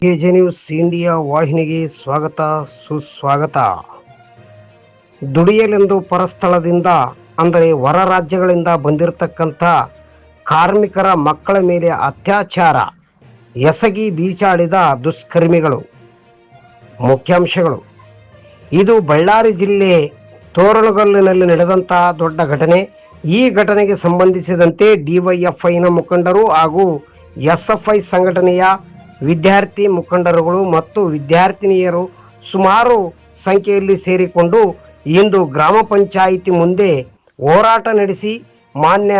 K J news India ವಾಹಿನಿಗೆ ಸ್ವಾಗತ, ಸುಸ್ವಾಗತ. ದುಡಿಯಲೆಂದು ಪರಸ್ಥಳದಿಂದ, ಅಂದರೆ ಹೊರ ರಾಜ್ಯಗಳಿಂದ ಬಂದಿರತಕ್ಕಂಥ ಕಾರ್ಮಿಕರ ಮಕ್ಕಳ ಮೇಲೆ ಅತ್ಯಾಚಾರ, ಎಸಗಿ ಬೀಚಾಡಿದ ದುಷ್ಕರ್ಮಿಗಳು. ಮುಖ್ಯಾಂಶಗಳು, ಇದು ಬಳ್ಳಾರಿ ಜಿಲ್ಲೆ ತೋರಣಗಲ್ಲಿನಲ್ಲಿ ನಡೆದಂತಹ ದೊಡ್ಡ ಘಟನೆ. ಈ ಘಟನೆಗೆ ಸಂಬಂಧಿಸಿದಂತೆ ಡಿವೈಎಫ್ಐನ ಮುಖಂಡರು ಹಾಗೂ ಎಸ್ಎಫ್ಐ ಸಂಘಟನೆಯ ವಿದ್ಯಾರ್ಥಿ ಮುಖಂಡರುಗಳು ಮತ್ತು ವಿದ್ಯಾರ್ಥಿನಿಯರು ಸುಮಾರು ಸಂಖ್ಯೆಯಲ್ಲಿ ಸೇರಿಕೊಂಡು ಇಂದು ಗ್ರಾಮ ಪಂಚಾಯಿತಿ ಮುಂದೆ ಹೋರಾಟ ನಡೆಸಿ ಮಾನ್ಯ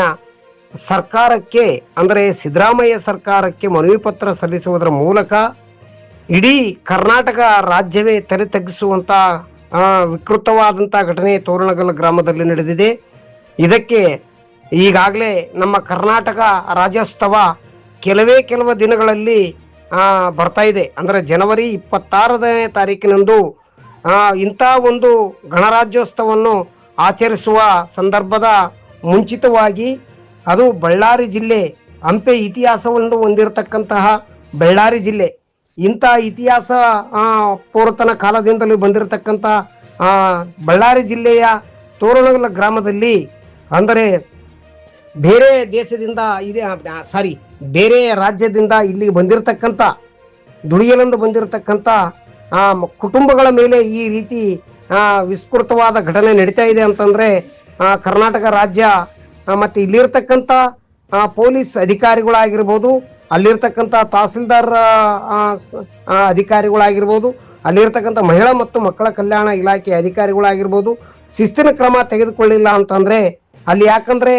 ಸರ್ಕಾರಕ್ಕೆ ಅಂದರೆ ಸಿದ್ದರಾಮಯ್ಯ ಸರ್ಕಾರಕ್ಕೆ ಮನವಿ ಪತ್ರ ಸಲ್ಲಿಸುವುದರ ಮೂಲಕ ಇಡೀ ಕರ್ನಾಟಕ ರಾಜ್ಯವೇ ತೆರೆ ತಗ್ಗಿಸುವಂತ ಆ, ವಿಕೃತವಾದಂಥ ಘಟನೆ ತೋರಣಗಲ್ ಗ್ರಾಮದಲ್ಲಿ ನಡೆದಿದೆ. ಇದಕ್ಕೆ ಈಗಾಗಲೇ ನಮ್ಮ ಕರ್ನಾಟಕ ರಾಜ್ಯೋತ್ಸವ ಕೆಲವೇ ಕೆಲವು ದಿನಗಳಲ್ಲಿ ಬರ್ತಾ ಇದೆ. ಅಂದರೆ ಜನವರಿ ಇಪ್ಪತ್ತಾರನೇ ತಾರೀಕಿನಂದು ಇಂಥ ಒಂದು ಗಣರಾಜ್ಯೋತ್ಸವವನ್ನು ಆಚರಿಸುವ ಸಂದರ್ಭದ ಮುಂಚಿತವಾಗಿ ಅದು ಬಳ್ಳಾರಿ ಜಿಲ್ಲೆ ಹಂಪೆ ಇತಿಹಾಸವನ್ನು ಹೊಂದಿರತಕ್ಕಂತಹ ಬಳ್ಳಾರಿ ಜಿಲ್ಲೆ. ಇಂಥ ಇತಿಹಾಸ ಪುರಾತನ ಕಾಲದಿಂದಲೂ ಬಂದಿರತಕ್ಕಂಥ ಬಳ್ಳಾರಿ ಜಿಲ್ಲೆಯ ತೋರಣಗಲ ಗ್ರಾಮದಲ್ಲಿ, ಅಂದರೆ ಬೇರೆ ದೇಶದಿಂದ ಇದೆ ಸಾರಿ ಬೇರೆ ರಾಜ್ಯದಿಂದ ಇಲ್ಲಿಗೆ ಬಂದಿರತಕ್ಕಂಥ, ದುಡಿಯಲೆಂದು ಬಂದಿರತಕ್ಕಂಥ ಕುಟುಂಬಗಳ ಮೇಲೆ ಈ ರೀತಿ ವಿಸ್ಕೃತವಾದ ಘಟನೆ ನಡೀತಾ ಇದೆ ಅಂತಂದರೆ ಕರ್ನಾಟಕ ರಾಜ್ಯ ಮತ್ತು ಇಲ್ಲಿರ್ತಕ್ಕಂಥ ಪೊಲೀಸ್ ಅಧಿಕಾರಿಗಳಾಗಿರ್ಬೋದು, ಅಲ್ಲಿರ್ತಕ್ಕಂಥ ತಹಸೀಲ್ದಾರ್ ಅಧಿಕಾರಿಗಳಾಗಿರ್ಬೋದು, ಅಲ್ಲಿರ್ತಕ್ಕಂಥ ಮಹಿಳಾ ಮತ್ತು ಮಕ್ಕಳ ಕಲ್ಯಾಣ ಇಲಾಖೆ ಅಧಿಕಾರಿಗಳಾಗಿರ್ಬೋದು, ಶಿಸ್ತಿನ ಕ್ರಮ ತೆಗೆದುಕೊಳ್ಳಿಲ್ಲ ಅಂತಂದರೆ, ಅಲ್ಲಿ ಯಾಕಂದರೆ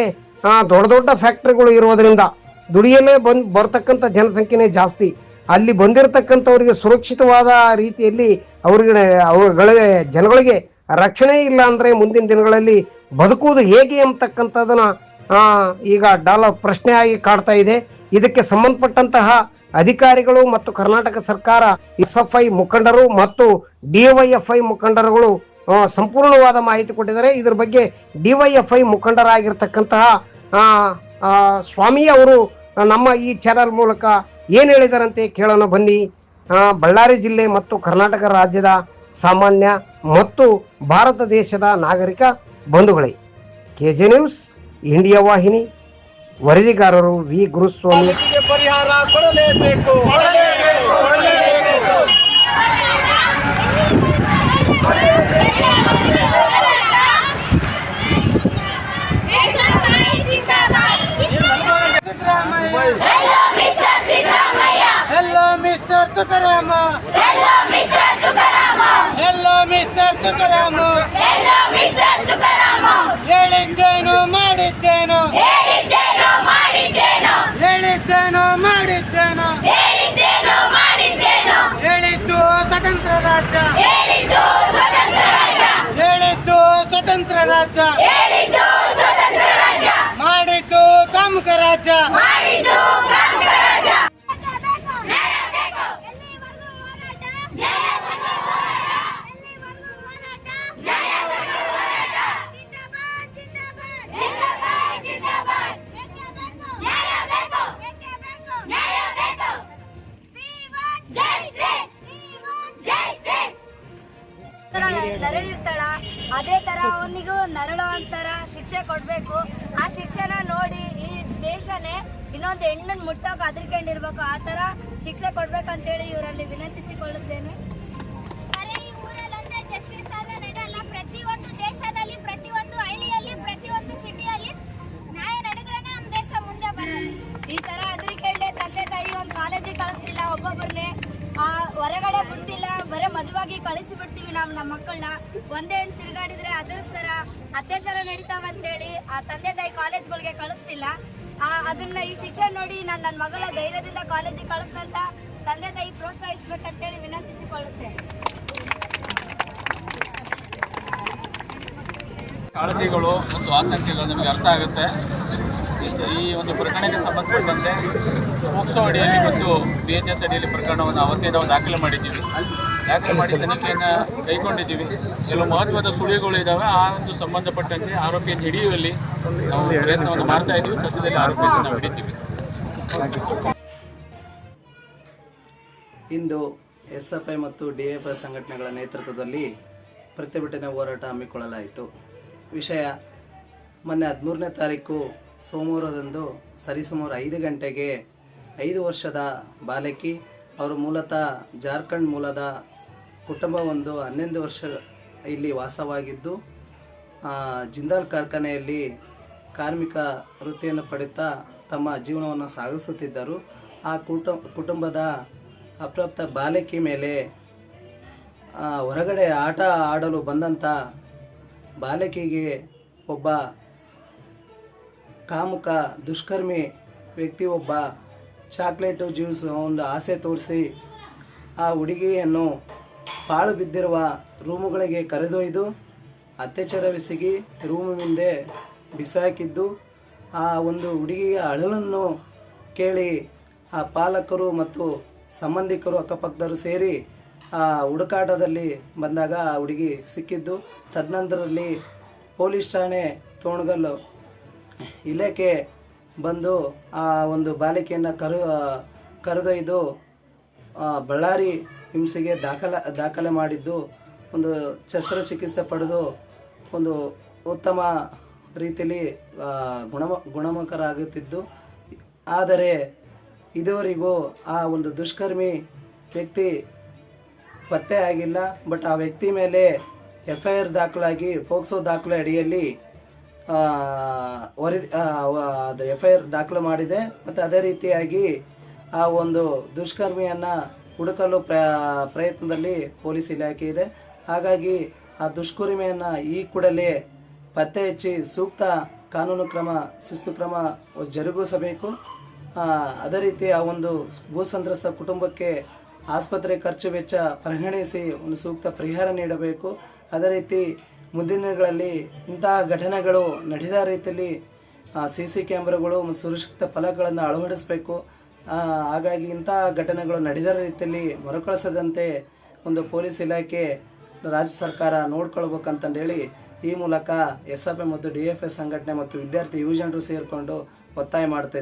ದೊಡ್ಡ ದೊಡ್ಡ ಫ್ಯಾಕ್ಟ್ರಿಗಳು ಇರೋದ್ರಿಂದ ದುಡಿಯಲೇ ಬಂದ್ ಬರ್ತಕ್ಕಂಥ ಜನಸಂಖ್ಯೆನೇ ಜಾಸ್ತಿ. ಅಲ್ಲಿ ಬಂದಿರತಕ್ಕಂಥವ್ರಿಗೆ ಸುರಕ್ಷಿತವಾದ ರೀತಿಯಲ್ಲಿ ಅವ್ರಿಗೆ ಅವುಗಳಿಗೆ ಜನಗಳಿಗೆ ರಕ್ಷಣೆ ಇಲ್ಲ ಅಂದ್ರೆ ಮುಂದಿನ ದಿನಗಳಲ್ಲಿ ಬದುಕುವುದು ಹೇಗೆ ಅಂತಕ್ಕಂಥದನ್ನ ಆ, ಈಗ ಡಾಲ ಪ್ರಶ್ನೆ ಆಗಿ ಕಾಡ್ತಾ ಇದೆ. ಇದಕ್ಕೆ ಸಂಬಂಧಪಟ್ಟಂತಹ ಅಧಿಕಾರಿಗಳು ಮತ್ತು ಕರ್ನಾಟಕ ಸರ್ಕಾರ ಎಸ್ ಎಫ್ ಐ ಮುಖಂಡರು ಮತ್ತು ಡಿವೈಎಫ್ಐ ಮುಖಂಡರುಗಳು ಸಂಪೂರ್ಣವಾದ ಮಾಹಿತಿ ಕೊಟ್ಟಿದ್ದಾರೆ. ಇದ್ರ ಬಗ್ಗೆ ಡಿವೈಎಫ್ಐ ಮುಖಂಡರಾಗಿರ್ತಕ್ಕಂತಹ ಆ, ಆ, ಸ್ವಾಮಿ ಅವರು ನಮ್ಮ ಈ ಚಾನಲ್ ಮೂಲಕ ಏನು ಹೇಳಿದಾರಂತೆ ಕೇಳೋಣ ಬನ್ನಿ. ಬಳ್ಳಾರಿ ಜಿಲ್ಲೆ ಮತ್ತು ಕರ್ನಾಟಕ ರಾಜ್ಯದ ಸಾಮಾನ್ಯ ಮತ್ತು ಭಾರತ ದೇಶದ ನಾಗರಿಕ ಬಂಧುಗಳೇ. ಕೆ ಜೆ ನ್ಯೂಸ್, ಇಂಡಿಯಾ ವಾಹಿನಿ, ವರದಿಗಾರರು ವಿ. ಗುರುಸ್ವಾಮಿ. ಪರಿಹಾರ ಕೊಡಲೇಬೇಕು. Tukarama Hello, Mr. Tukarama. Hello mister Tukarama ನರಳಿರ್ತಾಳ? ಅದೇ ತರ ಅವನಿಗೂ ನರಳೋ ಅಂತರ ಶಿಕ್ಷೆ ಕೊಡ್ಬೇಕು. ಆ ಶಿಕ್ಷಣ ನೋಡಿ ಈ ದೇಶನೇ ಇನ್ನೊಂದು ಹೆಣ್ಣನ್ ಮುಟ್ಟೋಕೆ ಅದ್ರಿಕೊಂಡಿರ್ಬೇಕು. ಆ ತರ ಶಿಕ್ಷೆ ಕೊಡ್ಬೇಕಂತೇಳಿ ಇವರಲ್ಲಿ ವಿನಂತಿಸಿಕೊಳ್ಳುತ್ತೇನೆ. ಬರೀ ಕಳಿಸಿಬಿಡ್ತೀವಿ ಕಳಿಸಿ ಬಿಡ್ತೀವಿ ನಾವು ನಮ್ಮ ಮಕ್ಕಳನ್ನ ಒಂದೇ ಹೆಣ್ಣು ತಿರುಗಾಡಿದ್ರೆ ಅದರ್ಸ್ತಾರ ಅತ್ಯಾಚಾರ ನಡೀತಾವ ಅಂತೇಳಿ ಆ ತಂದೆ ತಾಯಿ ಕಾಲೇಜ್ಗಳಿಗೆ ಕಳಿಸ್ತಿಲ್ಲ. ಅದನ್ನ ಈ ಶಿಕ್ಷಣ ನೋಡಿ ನಾನು ನನ್ನ ಮಗಳ ಧೈರ್ಯದಿಂದ ಕಾಲೇಜಿಗೆ ಕಳಿಸ್ದಂತ ತಂದೆ ತಾಯಿ ಪ್ರೋತ್ಸಾಹಿಸ್ಬೇಕಂತೇಳಿ ವಿನಂತಿಸಿಕೊಳ್ಳುತ್ತೇನೆ. ಕಾಳಜಿಗಳು ಮತ್ತು ಆತಂಕಗಳು ನಮಗೆ ಅರ್ಥ ಆಗುತ್ತೆ. ಈ- ಒಂದು ಪ್ರಕರಣಕ್ಕೆ ಸಂಬಂಧಪಟ್ಟಂತೆ ಪೋಕ್ಸೋ ಅಡಿಯಲ್ಲಿ ಮತ್ತು ಬಿ ಎನ್ ಎಸ್ ಅಡಿಯಲ್ಲಿ ಪ್ರಕರಣವನ್ನು ಅವತ್ತೇ ನಾವು ದಾಖಲೆ ಮಾಡಿದ್ದೀವಿ. ದಾಖಲೆ ಮಾಡಿ ತನಿಖೆಯನ್ನು ಕೈಗೊಂಡಿದ್ದೀವಿ. ಕೆಲವು ಮಹತ್ವದ ಸುಳಿಗಳು ಇದ್ದಾವೆ. ಆ ಒಂದು ಸಂಬಂಧಪಟ್ಟಂತೆ ಆರೋಪಿಯನ್ನು ಹಿಡಿಯುವಲ್ಲಿ ನಾವು ಪ್ರಯತ್ನವನ್ನು ಮಾಡ್ತಾ ಇದ್ದೀವಿ. ಸದ್ಯದಲ್ಲಿ ಆರೋಪಿಯನ್ನು ನಾವು ಹಿಡಿತೀವಿ. ಇಂದು ಎಸ್ ಎಫ್ ಐ ಮತ್ತು ಡಿ ಎಫ್ ಐ ಸಂಘಟನೆಗಳ ನೇತೃತ್ವದಲ್ಲಿ ಪ್ರತಿಭಟನೆ ಹೋರಾಟ ಹಮ್ಮಿಕೊಳ್ಳಲಾಯಿತು. ವಿಷಯ. ಮೊನ್ನೆ ಹದಿಮೂರನೇ ತಾರೀಕು ಸೋಮವಾರದಂದು ಸರಿಸುಮಾರು ಐದು ಗಂಟೆಗೆ ಐದು ವರ್ಷದ ಬಾಲಕಿ, ಅವರು ಮೂಲತಃ ಜಾರ್ಖಂಡ್ ಮೂಲದ ಕುಟುಂಬ ಒಂದು ಹನ್ನೊಂದು ವರ್ಷ ಇಲ್ಲಿ ವಾಸವಾಗಿದ್ದು ಜಿಂದಾಲ್ ಕಾರ್ಖಾನೆಯಲ್ಲಿ ಕಾರ್ಮಿಕ ವೃತ್ತಿಯನ್ನು ಪಡೆಯುತ್ತಾ ತಮ್ಮ ಜೀವನವನ್ನು ಸಾಗಿಸುತ್ತಿದ್ದರು. ಆ ಕುಟು, ಕುಟುಂಬದ ಅಪ್ರಾಪ್ತ ಬಾಲಕಿ ಮೇಲೆ ಹೊರಗಡೆ ಆಟ ಆಡಲು ಬಂದಂಥ ಬಾಲಕಿಗೆ ಒಬ್ಬ ಕಾಮುಕ, ದುಷ್ಕರ್ಮಿ ವ್ಯಕ್ತಿ, ಒಬ್ಬ ಚಾಕ್ಲೇಟು ಜ್ಯೂಸ್ ಒಂದು ಆಸೆ ತೋರಿಸಿ ಆ ಹುಡುಗಿಯನ್ನು ಪಾಳು ಬಿದ್ದಿರುವ ರೂಮುಗಳಿಗೆ ಕರೆದೊಯ್ದು ಅತ್ಯಾಚಾರವೆಸಗಿ ರೂಮು ಮುಂದೆ ಬಿಸಾಕಿದ್ದು, ಆ ಒಂದು ಹುಡುಗಿಯ ಅಳಲನ್ನು ಕೇಳಿ ಆ ಪಾಲಕರು ಮತ್ತು ಸಂಬಂಧಿಕರು ಅಕ್ಕಪಕ್ಕದವರು ಸೇರಿ ಹುಡುಕಾಟದಲ್ಲಿ ಬಂದಾಗ ಆ ಹುಡುಗಿ ಸಿಕ್ಕಿದ್ದು. ತದನಂತರದಲ್ಲಿ ಪೊಲೀಸ್ ಠಾಣೆ ತೋಣಗಲ್ಲು ಇಲಾಖೆ ಬಂದು ಆ ಒಂದು ಬಾಲಿಕೆಯನ್ನು ಕರು ಕರೆದೊಯ್ದು ಆ, ಬಳ್ಳಾರಿ ಹಿಂಸೆಗೆ ದಾಖಲ ದಾಖಲೆ ಮಾಡಿದ್ದು. ಒಂದು ಶಸ್ತ್ರಚಿಕಿತ್ಸೆ ಪಡೆದು ಒಂದು ಉತ್ತಮ ರೀತಿಯಲ್ಲಿ ಆ, ಗುಣಮ ಗುಣಮುಖರಾಗುತ್ತಿದ್ದು. ಆದರೆ ಇದುವರೆಗೂ ಆ ಒಂದು ದುಷ್ಕರ್ಮಿ ವ್ಯಕ್ತಿ ಪತ್ತೆ ಆಗಿಲ್ಲ ಬಟ್ ಆ ವ್ಯಕ್ತಿ ಮೇಲೆ ಎಫ್ ಐ ಆರ್ ದಾಖಲಾಗಿ ಫೋಕ್ಸೋ ದಾಖಲೆ ಅಡಿಯಲ್ಲಿ ವರದಿ ಅದು ಎಫ್ ಐ ಆರ್ ದಾಖಲು ಮಾಡಿದೆ. ಮತ್ತು ಅದೇ ರೀತಿಯಾಗಿ ಆ ಒಂದು ದುಷ್ಕರ್ಮಿಯನ್ನು ಹುಡುಕಲು ಪ್ರ ಪ್ರಯತ್ನದಲ್ಲಿ ಪೊಲೀಸ್ ಇಲಾಖೆ ಇದೆ. ಹಾಗಾಗಿ ಆ ದುಷ್ಕರ್ಮಿಯನ್ನು ಈ ಕೂಡಲೇ ಪತ್ತೆ ಹಚ್ಚಿ ಸೂಕ್ತ ಕಾನೂನು ಕ್ರಮ, ಶಿಸ್ತು ಕ್ರಮ ಜರುಗಿಸಬೇಕು. ಅದೇ ರೀತಿ ಆ ಒಂದು ಭೂ ಸಂತ್ರಸ್ತ ಕುಟುಂಬಕ್ಕೆ ಆಸ್ಪತ್ರೆ ಖರ್ಚು ವೆಚ್ಚ ಪರಿಗಣಿಸಿ ಒಂದು ಸೂಕ್ತ ಪರಿಹಾರ ನೀಡಬೇಕು. ಅದೇ ರೀತಿ ಮುಂದಿನ ದಿನಗಳಲ್ಲಿ ಇಂತಹ ಘಟನೆಗಳು ನಡೆದ ರೀತಿಯಲ್ಲಿ ಸಿ ಸಿ ಕ್ಯಾಮ್ರಾಗಳು ಮತ್ತು ಸುರಕ್ಷಿತ ಫಲಕಗಳನ್ನು ಅಳವಡಿಸಬೇಕು. ಹಾಗಾಗಿ ಇಂತಹ ಘಟನೆಗಳು ನಡೆದ ರೀತಿಯಲ್ಲಿ ಮರುಕಳಿಸದಂತೆ ಒಂದು ಪೊಲೀಸ್ ಇಲಾಖೆ ರಾಜ್ಯ ಸರ್ಕಾರ ನೋಡ್ಕೊಳ್ಬೇಕಂತಂದೇಳಿ ಈ ಮೂಲಕ ಎಸ್ ಮತ್ತು ಡಿ ಎಫ್ ಸಂಘಟನೆ ಮತ್ತು ವಿದ್ಯಾರ್ಥಿ ಯುವಜನರು ಸೇರಿಕೊಂಡು ಒತ್ತಾಯ ಮಾಡ್ತಾ